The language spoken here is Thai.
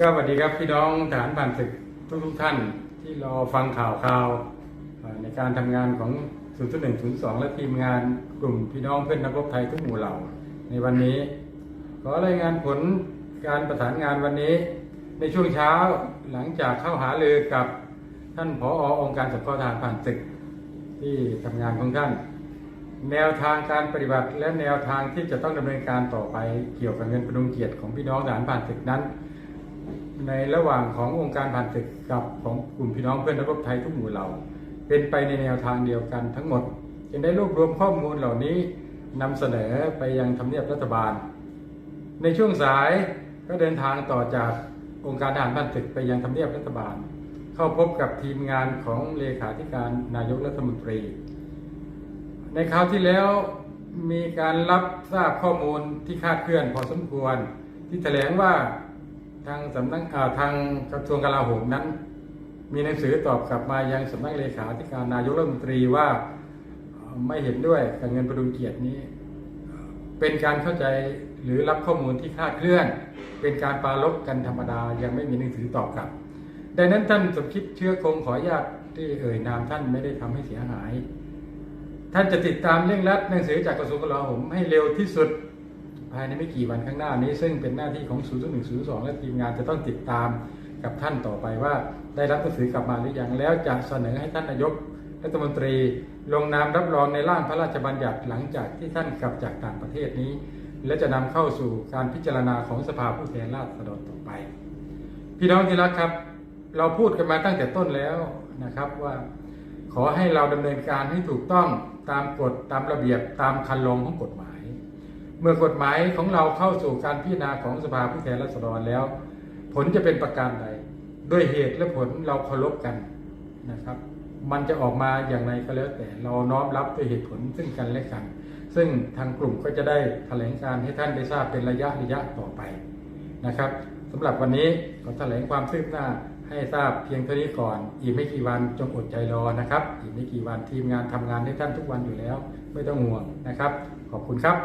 ก็สวัสดีครับพี่น้องทหารผ่านศึกทุกทุกท่านที่รอฟังข่าวข่าวในการทำงานของศูนย์หนึ่งศูนย์สองและทีมงานกลุ่มพี่น้องเพื่อนนักรบไทยทุกหมู่เหล่า ในวันนี้ ขอรายงานผลการประสานงานวันนี้ ในช่วงเช้าหลังจากเข้าหาเรือกับท่านผอองค์การสงเคราะห์ทหารผ่านศึกที่ทำงานของท่าน แนวทางการปฏิบัติและแนวทางที่จะต้องดำเนินการต่อไปเกี่ยวกับเงินพดุงเกียรติของพี่น้องทหารผ่านศึกนั้น ในระหว่างขององค์การผ่านศึกกับของกลุ่มพี่น้องเพื่อนนักรบไทยทุกหมู่เหล่า เป็นไปในแนวทางเดียวกันทั้งหมดจึงได้รวบรวมข้อมูลเหล่านี้นำเสนอไปยังทำเนียบรัฐบาล ในช่วงสายก็เดินทางต่อจากองค์การทหารผ่านศึกไปยังทำเนียบรัฐบาล เข้าพบกับทีมงานของเลขาธิการนายกรัฐมนตรี ในคราวที่แล้วมีการรับทราบข้อมูลที่คาดเคลื่อนพอสมควร ที่แถลงว่า ทางสำนักอ่าทางกระทรวงกลาโหมนั้น มีหนังสือตอบกลับมายังสำนักเลขาธิการนายกรัฐมนตรีว่าไม่เห็นด้วยกับเงินประดุงเกียรตินี้ เป็นการเข้าใจหรือรับข้อมูลที่คลาดเคลื่อน เป็นการปารบกันธรรมดายังไม่มีหนังสือตอบกลับ ดังนั้นท่านสมคิดเชื้อคงขออนุญาตที่เอ่ยนามท่านไม่ได้ทำให้เสียหาย ท่านจะติดตามเรื่องรัดหนังสือจากกระทรวงกลาโหมให้เร็วที่สุด ภายในไม่กี่วันข้างหน้านี้ ซึ่งเป็นหน้าที่ของศูนย์หนึ่งศูนย์สองและทีมงานจะต้องติดตามกับท่านต่อไปว่าได้รับหนังสือกลับมาหรือยังแล้วจะเสนอให้ท่านนายกรัฐมนตรีลงนามรับรองในร่างพระราชบัญญัติหลังจากที่ท่านกลับจากต่างประเทศนี้ และจะนำเข้าสู่การพิจารณาของสภาผู้แทนราษฎรต่อไป พี่น้องที่รักครับ เราพูดกันมาตั้งแต่ต้นแล้วนะครับว่า ขอให้เราดำเนินการให้ถูกต้องตามกฎตามระเบียบตามคันลองของกฎหมาย เมื่อกฎหมายของเราเข้าสู่การพิจารณาของสภาผู้แทนราษฎรแล้ว ผลจะเป็นประการใดด้วยเหตุและผลเราเคารพกันนะครับ มันจะออกมาอย่างไรก็แล้วแต่เราน้อมรับด้วยเหตุผลซึ่งกันและกัน ซึ่งทางกลุ่มก็จะได้แถลงการให้ท่านได้ทราบเป็นระยะระยะต่อไปนะครับสำหรับวันนี้ขอแถลงความคืบหน้าให้ทราบเพียงเท่านี้ก่อน อีกไม่กี่วันจงอดใจรอนะครับ อีกไม่กี่วันทีมงานทำงานให้ท่านทุกวันอยู่แล้ว ไม่ต้องห่วงนะครับ ขอบคุณครับ